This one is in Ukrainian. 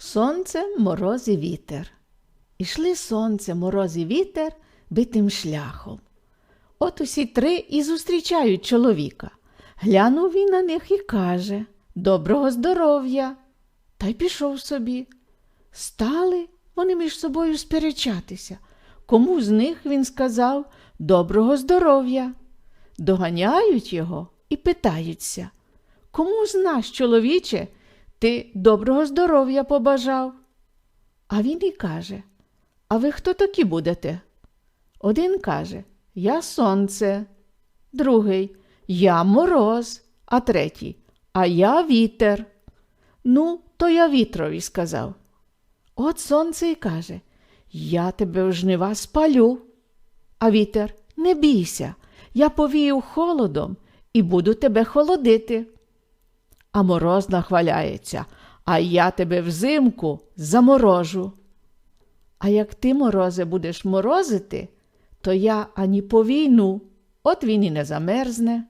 Сонце, мороз і вітер. Ішли сонце, мороз і вітер битим шляхом. От усі три і зустрічають чоловіка. Глянув він на них і каже Доброго здоров'я. Та й пішов собі. Стали вони між собою сперечатися. Кому з них він сказав Доброго здоров'я. Доганяють його і питаються. Кому з нас, чоловіче, ти доброго здоров'я побажав? А він і каже: А ви хто такі будете? Один каже Я сонце, другий Я мороз, а третій А я вітер. Ну, то я вітрові сказав. От сонце і каже Я тебе в жнива спалю. А вітер не бійся, я повію холодом і буду тебе холодити. А мороз нахваляється, а я тебе взимку заморожу. А як ти, морозе, будеш морозити, то я ані повійну, от він і не замерзне.